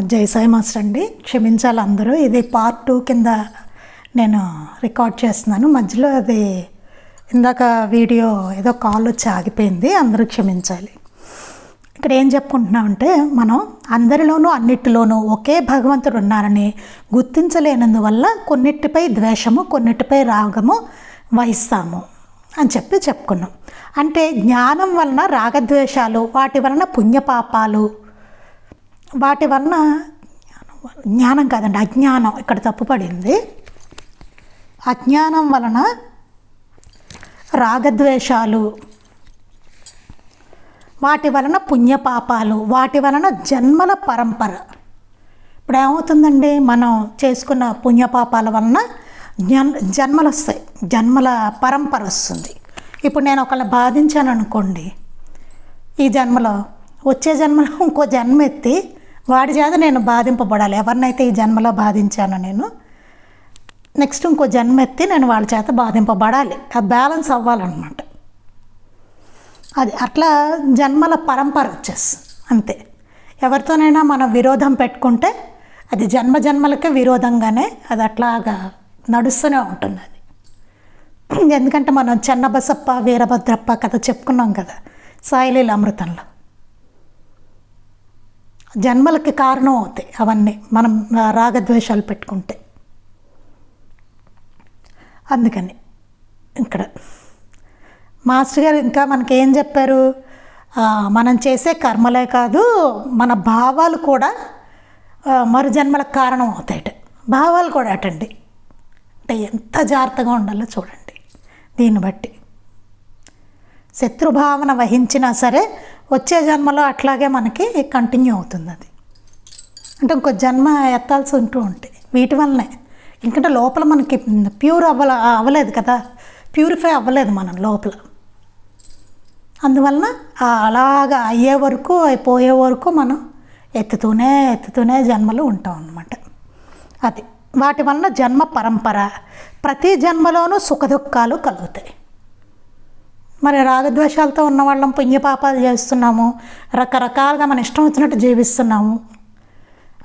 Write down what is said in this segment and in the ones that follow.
జై సాయి మాస్టర్ అండి. క్షమించాలి అందరూ. ఇది పార్ట్ టూ కింద నేను రికార్డ్ చేస్తున్నాను. మధ్యలో అది ఇందాక వీడియో ఏదో కాల్ వచ్చి ఆగిపోయింది. అందరూ క్షమించాలి. ఇక్కడ ఏం చెప్పుకుంటున్నామంటే మనం అందరిలోనూ అన్నిటిలోనూ ఒకే భగవంతుడు ఉన్నారని గుర్తించలేనందువల్ల కొన్నిటిపై ద్వేషము కొన్నిటిపై రాగము వహిస్తాము అని చెప్పి చెప్పుకున్నాం. అంటే జ్ఞానం వలన రాగద్వేషాలు వాటి వలన పుణ్యపాపాలు వాటి వలన జ్ఞానం కాదండి అజ్ఞానం. ఇక్కడ తప్పుపడింది అజ్ఞానం వలన రాగద్వేషాలు వాటి వలన పుణ్యపాపాలు వాటి వలన జన్మల పరంపర. ఇప్పుడు ఏమవుతుందండి? మనం చేసుకున్న పుణ్యపాపాల వలన జన్ జన్మలు వస్తాయి. జన్మల పరంపర వస్తుంది. ఇప్పుడు నేను ఒకళ్ళని బాధించాను అనుకోండి ఈ జన్మలో వచ్చే జన్మలో ఇంకో జన్మ ఎత్తి వాడి చేత నేను బాధింపబడాలి. ఎవరినైతే ఈ జన్మలో బాధించానో నేను నెక్స్ట్ ఇంకో జన్మ ఎత్తి నేను వాళ్ళ చేత బాధింపబడాలి. ఆ బ్యాలెన్స్ అవ్వాలన్నమాట. అది అట్లా జన్మల పరంపర వచ్చేస్తుంది అంతే. ఎవరితోనైనా మనం విరోధం పెట్టుకుంటే అది జన్మ జన్మలకే విరోధంగానే అది అట్లాగా నడుస్తూనే ఉంటుంది అది. ఎందుకంటే మనం చెన్నబసప్ప వీరభద్రప్ప కథ చెప్పుకున్నాం కదా సాయిలీల అమృతంలో. జన్మలకి కారణం అవుతాయి అవన్నీ. మనం రాగద్వేషాలు పెట్టుకుంటే. అందుకని ఇక్కడ మాస్టర్ గారు ఇంకా మనకేం చెప్పారు? మనం చేసే కర్మలే కాదు మన భావాలు కూడా మరు జన్మలకు కారణం అవుతాయట. భావాలు కూడా అటండి. అంటే ఎంత జాగ్రత్తగా ఉండాలో చూడండి. దీన్ని బట్టి శత్రుభావన వహించినా సరే వచ్చే జన్మలో అట్లాగే మనకి కంటిన్యూ అవుతుంది అది. అంటే ఇంకో జన్మ ఎత్తాల్సి ఉంటూ ఉంటాయి వీటి వల్లనే. ఎందుకంటే లోపల మనకి ప్యూర్ అవ్వల అవ్వలేదు కదా. ప్యూరిఫై అవ్వలేదు మనం లోపల. అందువలన అలాగా అయ్యే వరకు అయిపోయే వరకు మనం ఎత్తుతూనే ఎత్తుతూనే జన్మలు ఉంటాం అన్నమాట. అది. వాటి వలన జన్మ పరంపర. ప్రతి జన్మలోనూ సుఖదుఖాలు కలుగుతాయి. మరి రాగద్వేషాలతో ఉన్న వాళ్ళం పుణ్యపాపాలు చేస్తున్నాము. రకరకాలుగా మన ఇష్టం వచ్చినట్టు జీవిస్తున్నాము.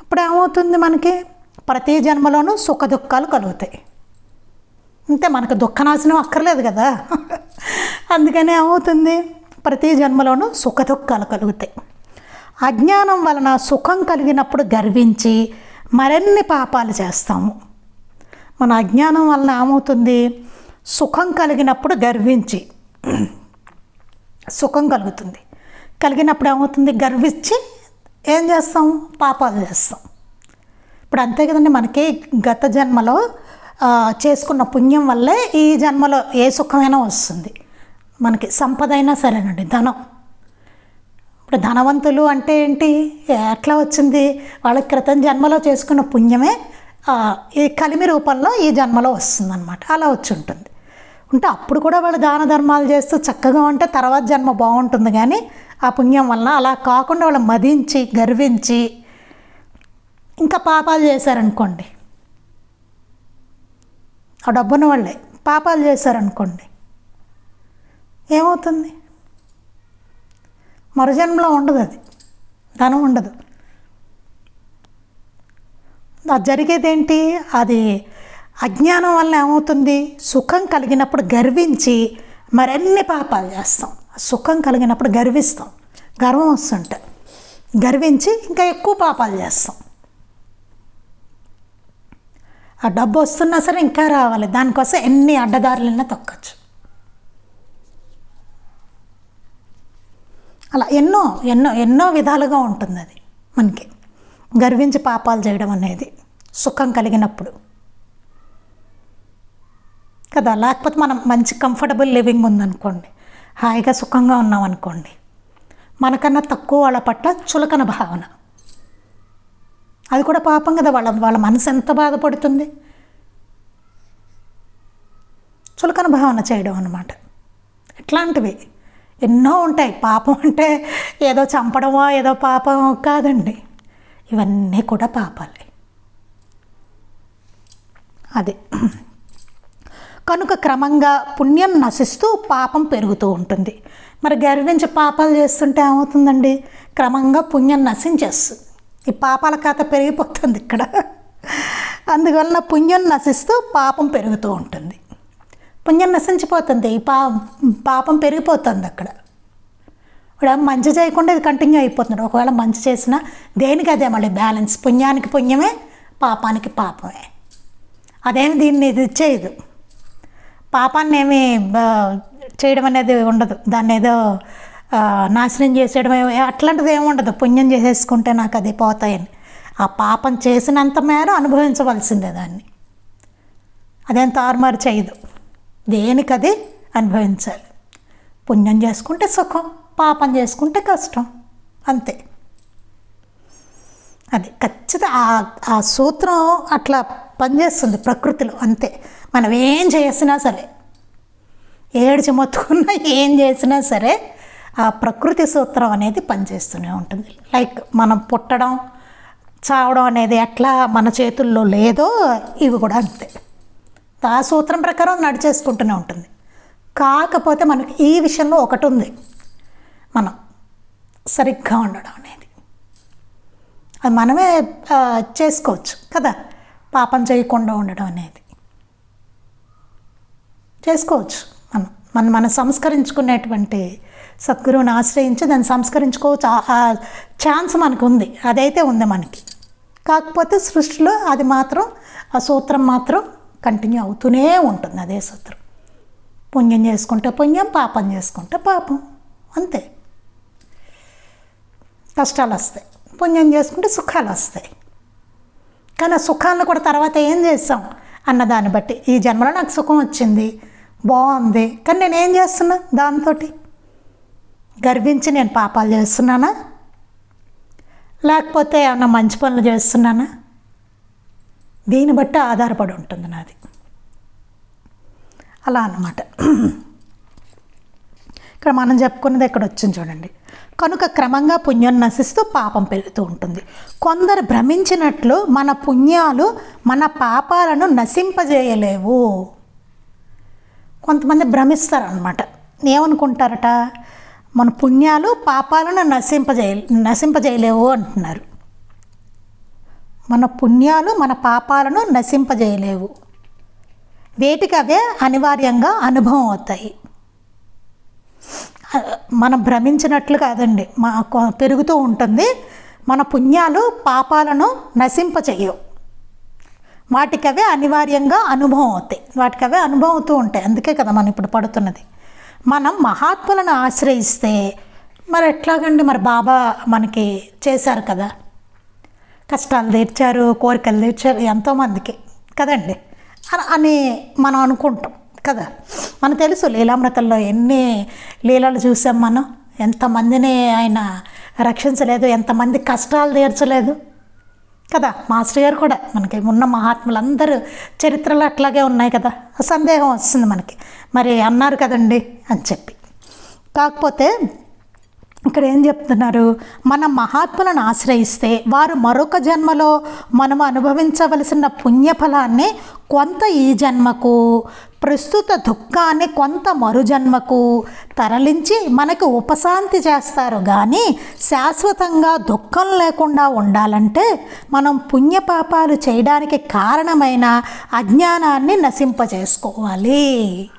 అప్పుడు ఏమవుతుంది మనకి? ప్రతి జన్మలోనూ సుఖ దుఃఖాలు కలుగుతాయి. అంతే మనకు దుఃఖనాశనం అక్కర్లేదు కదా? అందుకని ఏమవుతుంది? ప్రతి జన్మలోనూ సుఖ దుఃఖాలు కలుగుతాయి. అజ్ఞానం వలన సుఖం కలిగినప్పుడు గర్వించి మరిన్ని పాపాలు చేస్తాము. మన అజ్ఞానం వలన ఏమవుతుంది? సుఖం కలిగినప్పుడు గర్వించి సుఖం కలుగుతుంది. కలిగినప్పుడు ఏమవుతుంది? గర్వించి ఏం చేస్తాం? పాపాలు చేస్తాం. ఇప్పుడు అంతే కదండి మనకి గత జన్మలో చేసుకున్న పుణ్యం వల్లే ఈ జన్మలో ఏ సుఖమైనా వస్తుంది. మనకి సంపద అయినా సరేనండి ధనం. ఇప్పుడు ధనవంతులు అంటే ఏంటి? ఎట్లా వచ్చింది? వాళ్ళ క్రితం జన్మలో చేసుకున్న పుణ్యమే ఈ కలిమి రూపంలో ఈ జన్మలో వస్తుందన్నమాట. అలా వచ్చి ఉంటుంది. ఉంటే అప్పుడు కూడా వాళ్ళు దాన ధర్మాలు చేస్తూ చక్కగా ఉంటే తర్వాత జన్మ బాగుంటుంది కానీ ఆ పుణ్యం వలన అలా కాకుండా వాళ్ళు మదించి గర్వించి ఇంకా పాపాలు చేశారనుకోండి. ఆ డబ్బున వాళ్ళే పాపాలు చేశారనుకోండి. ఏమవుతుంది? మరుజన్మలో ఉండదు అది. ధనం ఉండదు. అది జరిగేది ఏంటి అది అజ్ఞానం వల్ల ఏమవుతుంది? సుఖం కలిగినప్పుడు గర్వించి మరెన్ని పాపాలు చేస్తాం. సుఖం కలిగినప్పుడు గర్విస్తాం. గర్వం వస్తుంటే గర్వించి ఇంకా ఎక్కువ పాపాలు చేస్తాం. ఆ డబ్బు వస్తున్నా సరే ఇంకా రావాలి. దానికోసం ఎన్ని అడ్డదారులైనా తొక్కచ్చు. అలా ఎన్నో ఎన్నో ఎన్నో విధాలుగా ఉంటుంది అది మనకి. గర్వించి పాపాలు చేయడం అనేది సుఖం కలిగినప్పుడు. కదా? లేకపోతే మనం మంచి కంఫర్టబుల్ లివింగ్ ఉందనుకోండి. హాయిగా సుఖంగా ఉన్నాం అనుకోండి మనకన్నా తక్కువ వాళ్ళ పట్ల చులకన భావన. అది కూడా పాపం కదా? వాళ్ళ వాళ్ళ మనసు ఎంత బాధపడుతుంది? చులకన భావన చేయడం అనమాట ఇట్లాంటివి ఎన్నో ఉంటాయి. పాపం అంటే ఏదో చంపడమో ఏదో పాపం కాదండి. ఇవన్నీ కూడా పాపాలే. అది. కనుక క్రమంగా పుణ్యం నశిస్తూ పాపం పెరుగుతూ ఉంటుంది. మరి గర్వించి పాపాలు చేస్తుంటే ఏమవుతుందండి? క్రమంగా పుణ్యం నశించేస్తుంది. ఈ పాపాల కథ పెరిగిపోతుంది ఇక్కడ. అందువలన పుణ్యం నశిస్తూ పాపం పెరుగుతూ ఉంటుంది. పుణ్యం నశించిపోతుంది. ఈ పా పాపం పెరిగిపోతుంది అక్కడ. ఇప్పుడు మంచి చేయకుండా ఇది కంటిన్యూ అయిపోతుంది. ఒకవేళ మంచి చేసినా దేనికి అదే మళ్ళీ బ్యాలెన్స్? పుణ్యానికి పుణ్యమే పాపానికి పాపమే. అదేమి దీన్ని ఇది చేయదు. పాపాన్ని ఏమి చేయడం అనేది ఉండదు. దాన్ని ఏదో నాశనం చేసేయడం అట్లాంటిది ఏమి ఉండదు పుణ్యం చేసేసుకుంటే నాకు అది పోతాయని. ఆ పాపం చేసినంత మేర అనుభవించవలసిందే దాన్ని. అదేం తారుమారు చేయదు. దేనికది అనుభవించాలి. పుణ్యం చేసుకుంటే సుఖం పాపం చేసుకుంటే కష్టం. అంతే. అది ఖచ్చితంగా ఆ- ఆ సూత్రం అట్లా పనిచేస్తుంది ప్రకృతిలో అంతే. మనం ఏం చేసినా సరే ఏడ్చి మొత్తుకున్నా ఏం చేసినా సరే ఆ ప్రకృతి సూత్రం అనేది పనిచేస్తూనే ఉంటుంది. లైక్ మనం పుట్టడం చావడం అనేది ఎట్లా మన చేతుల్లో లేదో ఇవి కూడా అంతే. ఆ సూత్రం ప్రకారం నడిచేసుకుంటూనే ఉంటుంది. కాకపోతే మనకి ఈ విషయంలో ఒకటి ఉంది. మనం సరిగ్గా ఉండడం అనేది. అది మనమే చేసుకోవచ్చు కదా. పాపం చేయకుండా ఉండడం అనేది. చేసుకోవచ్చు. మనం మనం మనం సంస్కరించుకునేటువంటి సద్గురువుని ఆశ్రయించి దాన్ని సంస్కరించుకోవచ్చు. ఆ- ఛాన్స్ మనకు ఉంది. అదైతే ఉంది మనకి. కాకపోతే సృష్టిలో అది మాత్రం ఆ సూత్రం మాత్రం కంటిన్యూ అవుతూనే ఉంటుంది. అదే సూత్రం. పుణ్యం చేసుకుంటే పుణ్యం పాపం చేసుకుంటే పాపం. అంతే. కష్టాలు వస్తాయి. పుణ్యం చేసుకుంటే సుఖాలు వస్తాయి. కానీ ఆ సుఖాలను కూడా తర్వాత ఏం చేస్తాం అన్న దాన్ని బట్టి. ఈ జన్మలో నాకు సుఖం వచ్చింది బాగుంది. కానీ నేను ఏం చేస్తున్నా దాంతో గర్వించి నేను పాపాలు చేస్తున్నానా? లేకపోతే ఏమన్నా మంచి పనులు చేస్తున్నానా? దీన్ని బట్టి ఆధారపడి ఉంటుంది నాది. అలా అన్నమాట. ఇక్కడ మనం చెప్పుకున్నది ఇక్కడ వచ్చింది చూడండి. కనుక క్రమంగా పుణ్యం నశిస్తూ పాపం పెరుగుతూ ఉంటుంది. కొందరు భ్రమించినట్లు మన పుణ్యాలు మన పాపాలను నశింపజేయలేవు. కొంతమంది భ్రమిస్తారనమాట ఏమనుకుంటారట? మన పుణ్యాలు పాపాలను నశింపజేయ నశింపజేయలేవు అంటున్నారు. మన పుణ్యాలు మన పాపాలను నశింపజేయలేవు. వేటికి అవే అనివార్యంగా అనుభవం అవుతాయి. మనం భ్రమించినట్లు కాదండి. మా కొ- పెరుగుతూ ఉంటుంది. మన పుణ్యాలు పాపాలను నశింపచేయవు. వాటికి అవే అనివార్యంగా అనుభవం అవుతాయి. వాటికి అవే అనుభవం అవుతూ ఉంటాయి. అందుకే కదా మనం ఇప్పుడు పడుతున్నది. మనం మహాత్ములను ఆశ్రయిస్తే మరి ఎట్లాగండి మరి బాబా మనకి చేశారు కదా? కష్టాలు తీర్చారు కోరికలు తీర్చారు ఎంతోమందికి కదండి? అని మనం అనుకుంటాం. కదా? మనకు తెలుసు లీలామృతంలో ఎన్ని లీలలు చూసాం మనం? ఎంతమందిని ఆయన రక్షించలేదు ఎంతమంది కష్టాలు తీర్చలేదు కదా? మాస్టర్ గారు కూడా మనకి ఉన్న మహాత్ములందరూ చరిత్రలు అట్లాగే ఉన్నాయి కదా? సందేహం వస్తుంది మనకి. మరి అన్నారు కదండి అని చెప్పి. కాకపోతే ఇక్కడ ఏం చెప్తున్నారు? మన మహాత్ములను ఆశ్రయిస్తే వారు మరొక జన్మలో మనం అనుభవించవలసిన పుణ్యఫలాన్ని కొంత ఈ జన్మకు ప్రస్తుత దుఃఖాన్ని కొంత మరుజన్మకు తరలించి మనకు ఉపశాంతి చేస్తారు. కానీ శాశ్వతంగా దుఃఖం లేకుండా ఉండాలంటే మనం పుణ్యపాపాలు చేయడానికి కారణమైన అజ్ఞానాన్ని నశింపజేసుకోవాలి.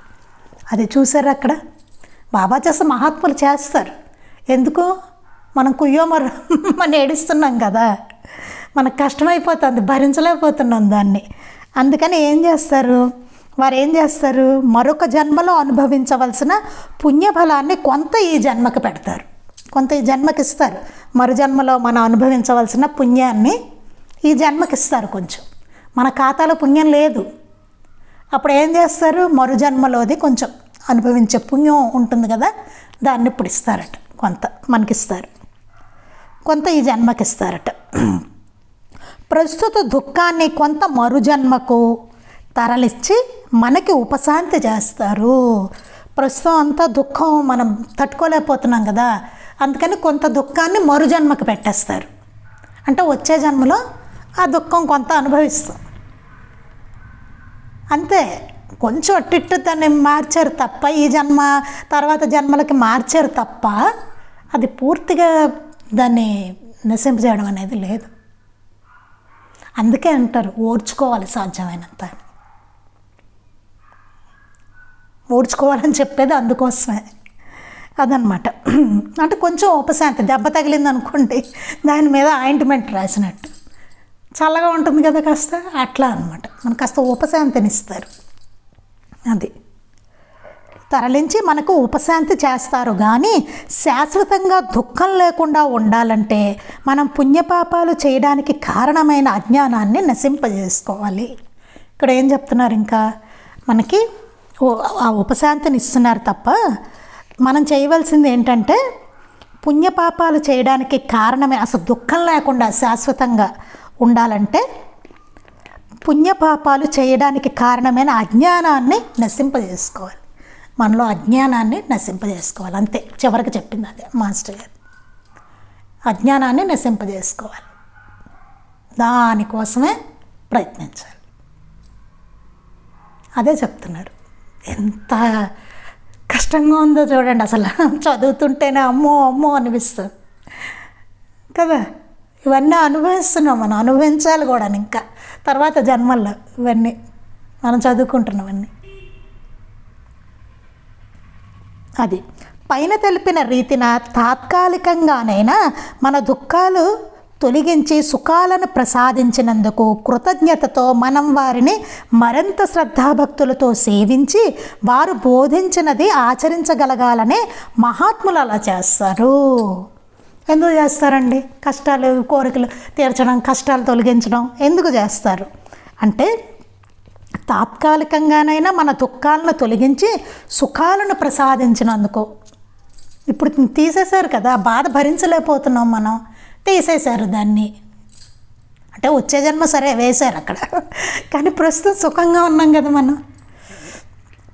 అది చూసారు అక్కడ? బాబా చేసే మహాత్ములు చేస్తారు. ఎందుకు? మనం కుయ్యోమరు మనం ఏడుస్తున్నాం కదా. మనకు కష్టమైపోతుంది భరించలేకపోతున్నాం దాన్ని. అందుకని ఏం చేస్తారు? వారు ఏం చేస్తారు? మరొక జన్మలో అనుభవించవలసిన పుణ్యఫలాన్ని కొంత ఈ జన్మకు పెడతారు. కొంత ఈ జన్మకి ఇస్తారు. మరు జన్మలో మనం అనుభవించవలసిన పుణ్యాన్ని ఈ జన్మకి ఇస్తారు కొంచెం. మన ఖాతాలో పుణ్యం లేదు. అప్పుడు ఏం చేస్తారు? మరు జన్మలోది కొంచెం అనుభవించే పుణ్యం ఉంటుంది కదా దాన్ని ఇప్పుడు ఇస్తారట. కొంత మనకిస్తారు. కొంత ఈ జన్మకిస్తారట. ప్రస్తుత దుఃఖాన్ని కొంత మరు జన్మకు తరలిచ్చి మనకి ఉపశాంతి చేస్తారు. ప్రస్తుతం అంతా దుఃఖం మనం తట్టుకోలేకపోతున్నాం కదా అందుకని కొంత దుఃఖాన్ని మరుజన్మకు పెట్టేస్తారు. అంటే వచ్చే జన్మలో ఆ దుఃఖం కొంత అనుభవిస్తాం. అంతే. కొంచెం అట్టిట్టు దాన్ని మార్చారు తప్ప ఈ జన్మ తర్వాత జన్మలకి మార్చారు తప్ప అది పూర్తిగా దాన్ని నశింపజేయడం అనేది లేదు. అందుకే అంటారు ఓడ్చుకోవాలి సాధ్యమైనంత. ఓడ్చుకోవాలని చెప్పేది అందుకోసమే. అదనమాట అంటే కొంచెం ఉపశాంతి దెబ్బ తగిలింది అనుకోండి దాని మీద ఆయింట్మెంట్ రాసినట్టు. చల్లగా ఉంటుంది కదా కాస్త అట్లా అనమాట మనకు కాస్త ఉపశాంతినిస్తారు. అది. తరలించి మనకు ఉపశాంతి చేస్తారు. కానీ శాశ్వతంగా దుఃఖం లేకుండా ఉండాలంటే మనం పుణ్యపాపాలు చేయడానికి కారణమైన అజ్ఞానాన్ని నశింపజేసుకోవాలి. ఇక్కడ ఏం చెప్తున్నారు ఇంకా? మనకి ఆ ఉపశాంతిని ఇస్తున్నారు తప్ప మనం చేయవలసింది ఏంటంటే పుణ్యపాపాలు చేయడానికి కారణమే అసలు దుఃఖం లేకుండా శాశ్వతంగా ఉండాలంటే పుణ్యపాపాలు చేయడానికి కారణమైన అజ్ఞానాన్ని నశింపజేసుకోవాలి. మనలో అజ్ఞానాన్ని నశింపజేసుకోవాలి. అంతే చివరికి చెప్పింది అదే మాస్టర్ గారు. అజ్ఞానాన్ని నశింపజేసుకోవాలి. దానికోసమే ప్రయత్నించాలి. అదే చెప్తున్నారు ఎంత కష్టంగా ఉందో చూడండి అసలు. చదువుతుంటేనే అమ్మో అమ్మో అనిపిస్తుంది. కదా? ఇవన్నీ అనుభవిస్తున్నాం మనం. అనుభవించాలి కూడా ఇంకా. తర్వాత జన్మల్లో ఇవన్నీ మనం చదువుకుంటున్నవన్నీ. అది. పైన తెలిపిన రీతిన తాత్కాలికంగానైనా మన దుఃఖాలు తొలగించి సుఖాలను ప్రసాదించినందుకు కృతజ్ఞతతో మనం వారిని మరింత శ్రద్ధాభక్తులతో సేవించి వారు బోధించినది ఆచరించగలగాలనే మహాత్ములు అలా చేస్తారు. ఎందుకు చేస్తారండి? కష్టాలు కోరికలు తీర్చడం కష్టాలు తొలగించడం ఎందుకు చేస్తారు? అంటే తాత్కాలికంగానైనా మన దుఃఖాలను తొలగించి సుఖాలను ప్రసాదించినందుకు. ఇప్పుడు తీసేశారు కదా బాధ భరించలేకపోతున్నాం మనం. తీసేశారు దాన్ని. అంటే వచ్చే జన్మ సరే వేశారు అక్కడ. కానీ ప్రస్తుతం సుఖంగా ఉన్నాం కదా మనం.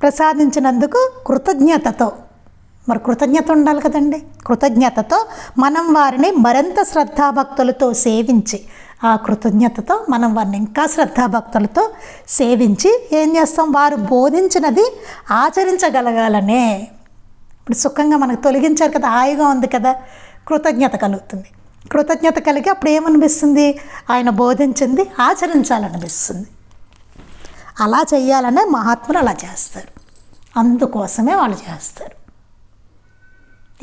ప్రసాదించినందుకు కృతజ్ఞతతో. మరి కృతజ్ఞత ఉండాలి కదండి. కృతజ్ఞతతో మనం వారిని మరింత శ్రద్ధాభక్తులతో సేవించి ఆ కృతజ్ఞతతో మనం వారిని ఇంకా శ్రద్ధాభక్తులతో సేవించి ఏం చేస్తాం? వారు బోధించినది ఆచరించగలగాలనే. ఇప్పుడు సుఖంగా మనకు తొలగించారు కదా హాయిగా ఉంది కదా కృతజ్ఞత కలుగుతుంది. కృతజ్ఞత కలిగి అప్పుడు ఏమనిపిస్తుంది? ఆయన బోధించింది ఆచరించాలనిపిస్తుంది. అలా చేయాలనే మహాత్ములు అలా చేస్తారు. అందుకోసమే వాళ్ళు చేస్తారు.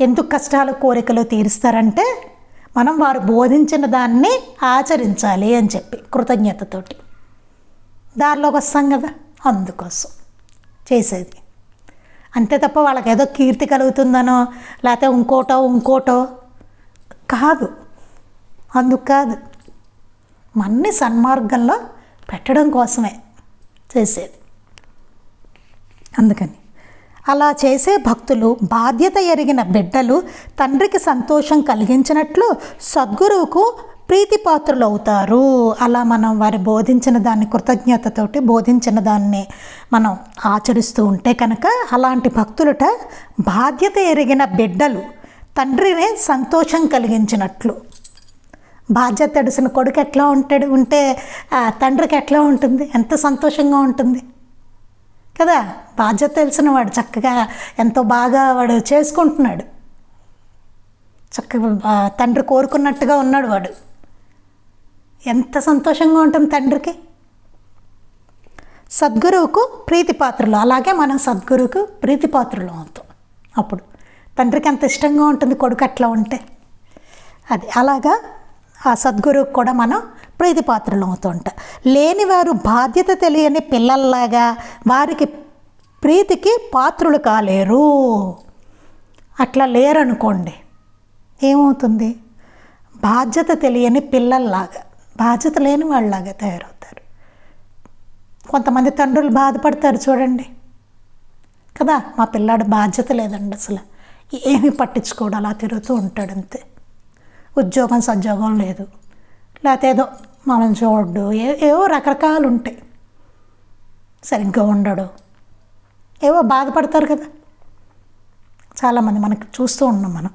ఎందుకు కష్టాలు కోరికలు తీరుస్తారంటే మనం వారు బోధించిన దాన్ని ఆచరించాలి అని చెప్పి కృతజ్ఞతతోటి. దారిలోకి వస్తాం కదా అందుకోసం చేసేది. అంతే తప్ప వాళ్ళకి ఏదో కీర్తి కలుగుతుందనో లేకపోతే ఇంకోటో ఇంకోటో కాదు. అందుకు కాదు. మన్ని సన్మార్గంలో పెట్టడం కోసమే చేసేది. అందుకని అలా చేసే భక్తులు బాధ్యత ఎరిగిన బిడ్డలు తండ్రికి సంతోషం కలిగించినట్లు సద్గురువుకు ప్రీతిపాత్రులు అవుతారు అలా మనం వారి బోధించిన దాన్ని కృతజ్ఞతతోటి బోధించిన దాన్ని మనం ఆచరిస్తూ ఉంటే కనుక అలాంటి భక్తులట బాధ్యత ఎరిగిన బిడ్డలు తండ్రినే సంతోషం కలిగించినట్లు. బాధ్యత తడిసిన కొడుకు ఎట్లా ఉంటాడు? ఉంటే తండ్రికి ఎట్లా ఉంటుంది? ఎంత సంతోషంగా ఉంటుంది? కదా? బాధ్యత తెలిసిన వాడు చక్కగా ఎంతో బాగా వాడు చేసుకుంటున్నాడు. చక్కగా తండ్రి కోరుకున్నట్టుగా ఉన్నాడు వాడు. ఎంత సంతోషంగా ఉంటుంది తండ్రికి. సద్గురువుకు ప్రీతిపాత్రులు అలాగే మనం సద్గురువుకు ప్రీతిపాత్రులు అవుతాం అప్పుడు. తండ్రికి ఎంత ఇష్టంగా ఉంటుంది కొడుకు అట్లా ఉంటే. అది అలాగా ఆ సద్గురువుకు కూడా మనం ప్రీతిపాత్రలు అవుతూ ఉంటాం లేనివారు బాధ్యత తెలియని పిల్లల్లాగా వారికి ప్రీతికి పాత్రులు కాలేరు. అట్లా లేరనుకోండి ఏమవుతుంది? బాధ్యత తెలియని పిల్లల్లాగా బాధ్యత లేని వాళ్ళలాగా తయారవుతారు. కొంతమంది తండ్రులు బాధపడతారు చూడండి. కదా మా పిల్లాడు బాధ్యత లేదండి అసలు. ఏమీ పట్టించుకోడు అలా తిరుగుతూ ఉంటాడు అంతే. ఉద్యోగం సద్యోగం లేదు. లేకపోతే ఏదో మనం చూడ్డు ఏ- ఏవో రకరకాలు ఉంటాయి. సరిగ్గా ఉండడు. ఏవో బాధపడతారు కదా. చాలామంది మనకి చూస్తూ ఉన్నాం మనం.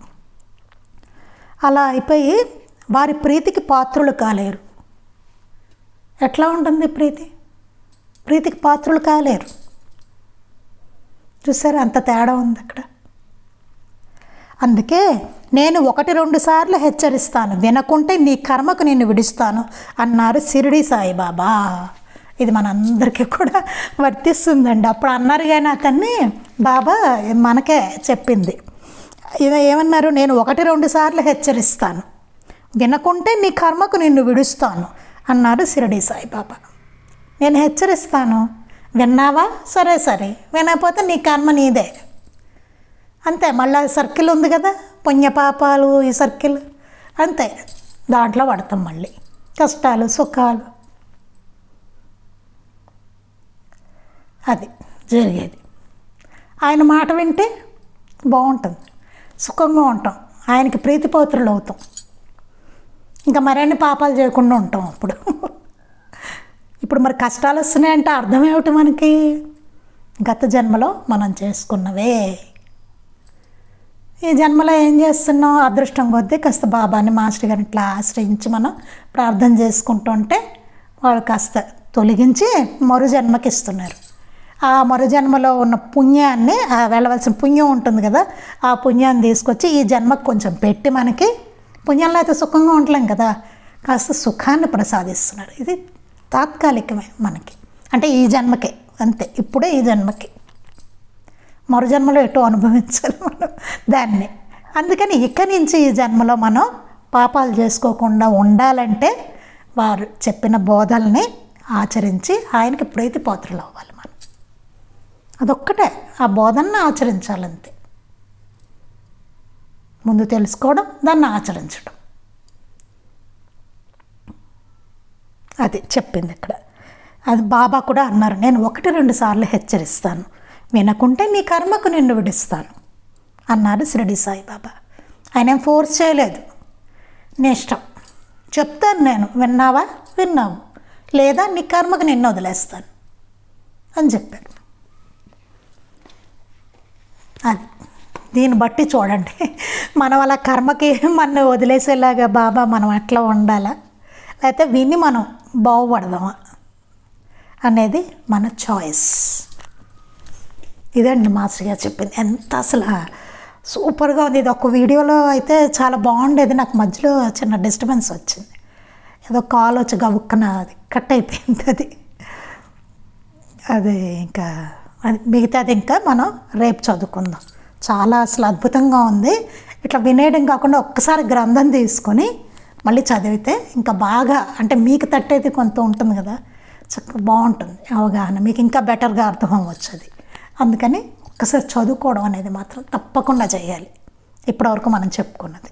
అలా అయిపోయి వారి ప్రీతికి పాత్రులు కాలేరు. ఎట్లా ఉంటుంది ప్రీతి? ప్రీతికి పాత్రులు కాలేరు. చూసారా అంత తేడా ఉంది అక్కడ. అందుకే నేను ఒకటి రెండు సార్లు హెచ్చరిస్తాను వినకుంటే నీ కర్మకు నేను విడుస్తాను అన్నారు షిరిడి సాయిబాబా. ఇది మనందరికీ కూడా వర్తిస్తుందండి. అప్పుడు అన్నారు కానీ అతన్ని బాబా మనకే చెప్పింది. ఇది ఏమన్నారు? నేను ఒకటి రెండు సార్లు హెచ్చరిస్తాను. వినకుంటే నీ కర్మకు నిన్ను విడుస్తాను అన్నారు సిరడి సాయిబాబా. నేను హెచ్చరిస్తాను. విన్నావా? సరే సరే. వినకపోతే నీ కర్మ నీదే. అంతే. మళ్ళీ సర్కిల్ ఉంది కదా? పుణ్యపాపాలు ఈ సర్కిల్. అంతే. దాంట్లో పడతాం మళ్ళీ. కష్టాలు సుఖాలు. అది జరిగేది. ఆయన మాట వింటే బాగుంటుంది సుఖంగా ఉంటాం. ఆయనకి ప్రీతిపాత్రులు అవుతాం. ఇంకా మరన్ని పాపాలు చేయకుండా ఉంటాం అప్పుడు. ఇప్పుడు మరి కష్టాలు వస్తున్నాయంటే అర్థం ఏమిటి మనకి? గత జన్మలో మనం చేసుకున్నవే. ఈ జన్మలో ఏం చేస్తున్నాం? అదృష్టం కొద్దీ కాస్త బాబాని మాస్టర్ గారిని ఇట్లా ఆశ్రయించి మనం ప్రార్థన చేసుకుంటుంటే వాళ్ళు కాస్త తొలగించి మరో జన్మకిస్తున్నారు ఆ మరుజన్మలో ఉన్న పుణ్యాన్ని ఆ వెళ్ళవలసిన పుణ్యం ఉంటుంది కదా ఆ పుణ్యాన్ని తీసుకొచ్చి ఈ జన్మకు కొంచెం పెట్టి మనకి పుణ్యంలో అయితే సుఖంగా ఉండలేం కదా కాస్త సుఖాన్ని ప్రసాదిస్తున్నారు. ఇది తాత్కాలికమే మనకి. అంటే ఈ జన్మకే అంతే. ఇప్పుడే ఈ జన్మకి. మరు జన్మలో ఎటో అనుభవించాలి మనం దాన్ని. అందుకని ఇక నుంచి ఈ జన్మలో మనం పాపాలు చేసుకోకుండా ఉండాలంటే వారు చెప్పిన బోధల్ని ఆచరించి ఆయనకి ప్రీతి పాత్రలు అవ్వాలి అదొక్కటే. ఆ బోధనను ఆచరించాలంతే. ముందు తెలుసుకోవడం దాన్ని ఆచరించడం. అది చెప్పింది ఇక్కడ. అది బాబా కూడా అన్నారు నేను ఒకటి రెండు సార్లు హెచ్చరిస్తాను. వినకుంటే నీ కర్మకు నిన్ను విడిస్తాను. అన్నారు షిరిడి సాయిబాబా. ఆయన ఏం ఫోర్స్ చేయలేదు. నీ ఇష్టం. చెప్తాను నేను. విన్నావా? విన్నావు. లేదా నీ కర్మకు నిన్ను వదిలేస్తాను. అని చెప్పారు. అది. దీన్ని బట్టి చూడండి. మనం అలా కర్మకి మన వదిలేసేలాగా బాబా మనం అట్లా ఉండాలా? లేకపోతే విని మనం బాగుపడదామా? అనేది మన చాయిస్ ఇదండి మాస్టర్ గారు చెప్పింది. ఎంత అసలు సూపర్గా ఉంది. ఇది ఒక వీడియోలో అయితే చాలా బాగుండేది. నాకు మధ్యలో చిన్న డిస్టర్బెన్స్ వచ్చింది. ఏదో కాల్ వచ్చి గబుక్కన అది కట్ అయిపోయింది అది. అది ఇంకా అది మిగతాది ఇంకా మనం రేపు చదువుకుందాం. చాలా అసలు అద్భుతంగా ఉంది. ఇట్లా వినేయడం కాకుండా ఒక్కసారి గ్రంథం తీసుకొని మళ్ళీ చదివితే ఇంకా బాగా అంటే మీకు తట్టేది కొంత ఉంటుంది కదా చక్కగా బాగుంటుంది అవగాహన. మీకు ఇంకా బెటర్గా అర్థం అవ్వచ్చు అది అందుకని ఒక్కసారి చదువుకోవడం అనేది మాత్రం తప్పకుండా చేయాలి. ఇప్పటివరకు మనం చెప్పుకున్నది.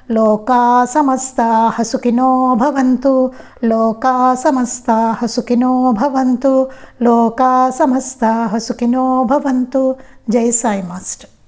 లోకా సమస్తా సుఖినో భవంతు లోకా సమస్తా సుఖినో భవంతు లోకా సమస్తా సుఖినో భవంతు. జై సాయి మాస్టర్.